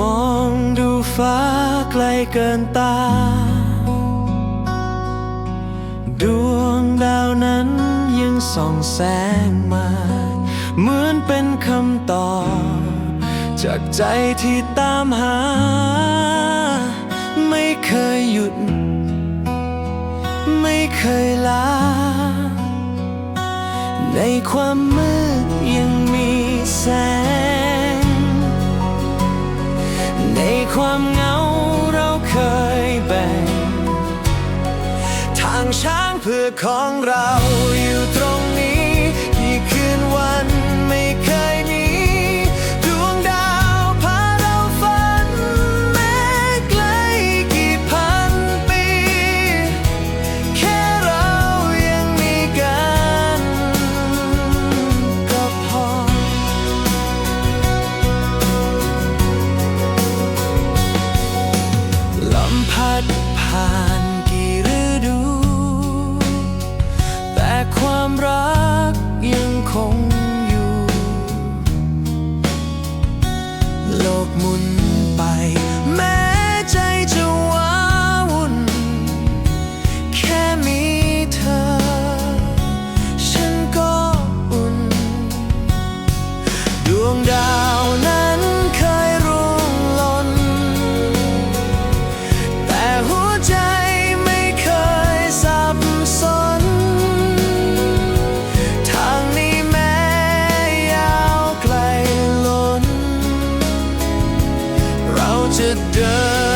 มองดูฟ้าไกลเกินตา ดวงดาวนั้นยังส่องแสงมา เหมือนเป็นคำตอบ จากใจที่ตามหา ไม่เคยหยุด ไม่เคยลา ในความมืดางช้างเพื่อของเราอยู่ตรง จะเดิน